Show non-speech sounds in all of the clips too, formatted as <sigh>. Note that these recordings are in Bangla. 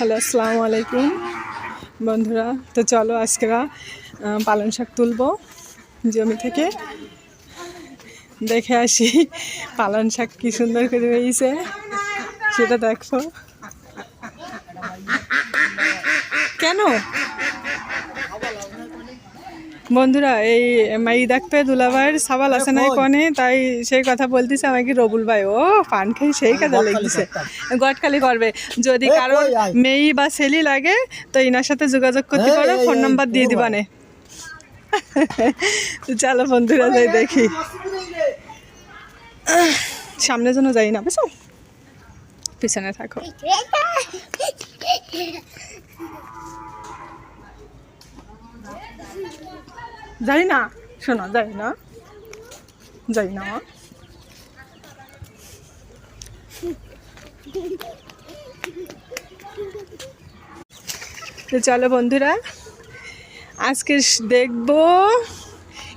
হ্যালো, আসসালামু আলাইকুম। বন্ধুরা, তো চলো আজকেরা পালং শাক তুলবো জমি থেকে। দেখে আসি পালং শাক কী সুন্দর করে হয়েছে। সেটা দেখো। কেন? বন্ধুরা এই মাই দেখতে দুলাভাইয়ের সাবাল আছে না কনে? তাই সেই কথা বলতেছে আমাকে রবুল ভাই। ও পান খাই সেই কথা লেগেছে। গটখালি করবে। যদি কারোর মেয়ে বা ছেলে লাগে তো ইনার সাথে যোগাযোগ করতে পারো ফোন নাম্বার দিয়ে দিবানে। <laughs> চলো বন্ধুরা যাই দেখি। সামনে যেন যাই না বুঝছ? পিছনে থাকো। যাই না শোনো যাই না যাই না চলো বন্ধুরা, আজকে দেখব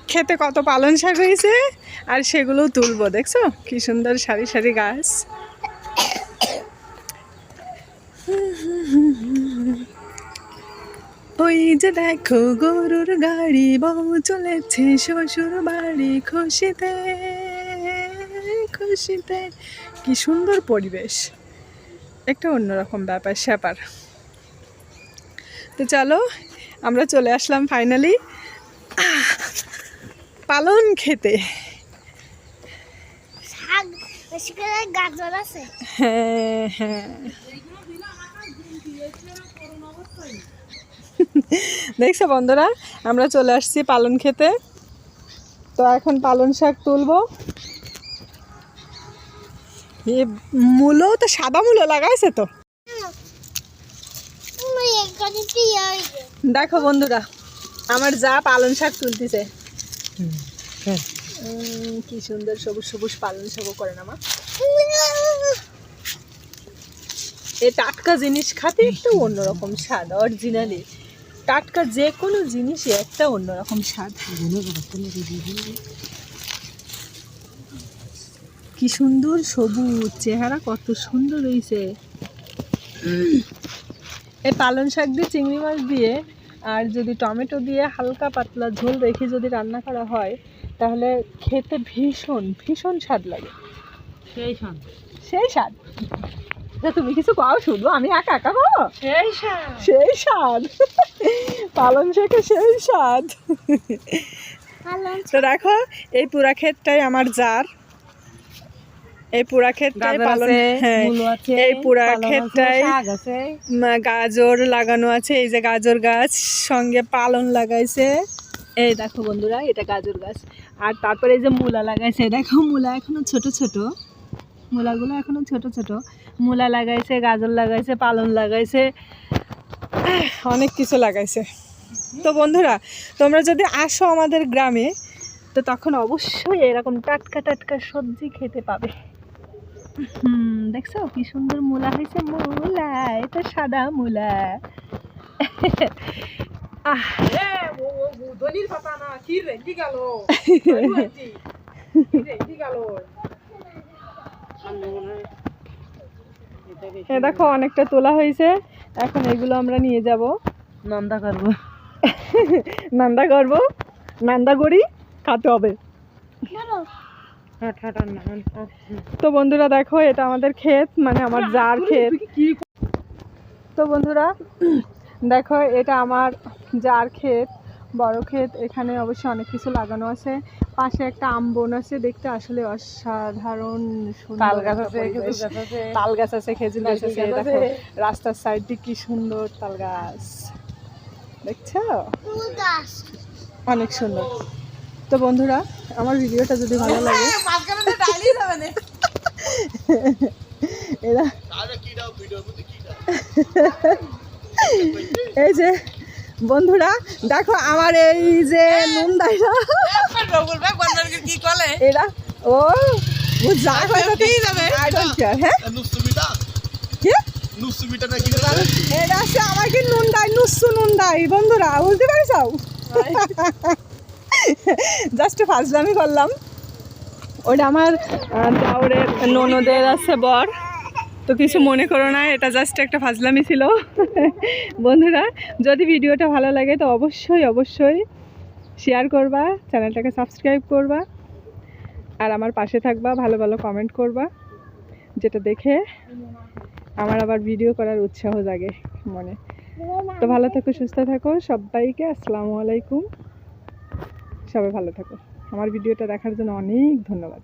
খেতে কত পালন শাক হয়েছে, আর সেগুলোও তুলবো, দেখছ? কি সুন্দর সারি সারি গাছ। ওই যে দেখো গরুর গাড়ি বউ চলেছে শ্বশুর বাড়ি খুশিতে খুশিতে। কি সুন্দর পরিবেশ। একটা অন্যরকম ব্যাপার স্যাপার। তো চলো আমরা চলে আসলাম ফাইনালি পালন খেতে। হ্যাঁ হ্যাঁ। দেখছ বন্ধুরা, আমরা চলে আসছি পালন খেতে। তো এখন পালন শাক তুলবো। এ মূলো তো সাদা মূলো লাগাইছে তো। দেখো বন্ধুরা, আমার যা পালন শাক তুলতেছে। কি সুন্দর সবুজ সবুজ পালন শাক করে না মা। এই টাটকা জিনিস খাতে একটা অন্যরকম স্বাদ অরিজিনালি টাটকা যে কোনো জিনিসই একটা অন্যরকম স্বাদ। কি সুন্দর সবুজ চেহারা কত সুন্দর হয়েছে এই পালং শাক দিয়ে চিংড়ি মাছ দিয়ে আর যদি টমেটো দিয়ে হালকা পাতলা ঝোল রেখে যদি রান্না করা হয় তাহলে খেতে ভীষণ ভীষণ স্বাদ লাগে। সেই সন সেই স্বাদ। তুমি কিছু কও শুধু আমি একা একা কো সেই সন সেই স্বাদ। পালং শাকে সেই স্বাদ। তো দেখো এই পুরা ক্ষেতটাই আমার জার এই পুরা ক্ষেতটাই গাজর পালন হ্যাঁ এই পুরা ক্ষেতটাই শাক আছে। উম, গাজর লাগানো আছে এই যে গাজর গাছ সঙ্গে পালন লাগাইছে। এই দেখো বন্ধুরা এটা গাজর গাছ। আর তারপরে এই যে মূলা লাগাইছে দেখো মূলা এখনও ছোট ছোট। মূলাগুলো এখনও ছোট ছোট। মূলা লাগাইছে গাজর লাগাইছে পালন লাগাইছে অনেক কিছু লাগাইছে। তো বন্ধুরা তোমরা যদি আসো আমাদের গ্রামে তো তখন অবশ্যই এরকম টাটকা টাটকা সবজি খেতে পাবে। হুম দেখছ? কি সুন্দর মূলা হয়েছে। মূলা এটা সাদা মূলা। আহ দলির পাতা না কি রে কি গেল কি গেল এ দেখো অনেকটা তোলা হয়েছে। এখন এগুলো আমরা নিয়ে যাব। নন্দা করব। নান্দা করব। <laughs> নান্দা করি খাতে হবে। হাট না তো বন্ধুরা দেখো এটা আমাদের ক্ষেত মানে আমার যার ক্ষেত। তো বন্ধুরা দেখো এটা আমার যার ক্ষেত বড় ক্ষেত এখানে অবশ্যই অনেক কিছু লাগানো আছে। পাশে একটা আম বন আছে দেখতে আসলে অসাধারণ তাল গাছ আছে তাল গাছ আছে খেজুর গাছ আছে দেখো রাস্তার সাইড দিয়ে কি সুন্দর তাল গাছ। দেখছ? অনেক সুন্দর। তো বন্ধুরা আমার ভিডিওটা যদি ভালো লাগে <laughs> এরা এই যে বন্ধুরা দেখো আমার এই যে নুন দাইরা। কি কলে এরা ও ও যা করে আই ডোন্ট কেয়ার হ্যাঁ? কি? নাকি এটা আমাকে নুন দাই নুসু নুন দাই বন্ধুরা বুঝতে পারছ? জাস্ট ফাজলামি করলাম। ওটা আমার আহ, দেওরের ননদের আছে বর। তো কিছু মনে করো না এটা জাস্ট একটা ফাজলামি ছিল। বন্ধুরা যদি ভিডিওটা ভালো লাগে তো অবশ্যই অবশ্যই শেয়ার করবা চ্যানেলটাকে সাবস্ক্রাইব করবা, আর আমার পাশে থাকবা, ভালো ভালো কমেন্ট করবা, যেটা দেখে আমার আবার ভিডিও করার উৎসাহ জাগে মনে। তো ভালো থাকো, সুস্থ থাকো, সবাইকে আসসালামু আলাইকুম। সবাই ভালো থাকো। আমার ভিডিওটা দেখার জন্য অনেক ধন্যবাদ।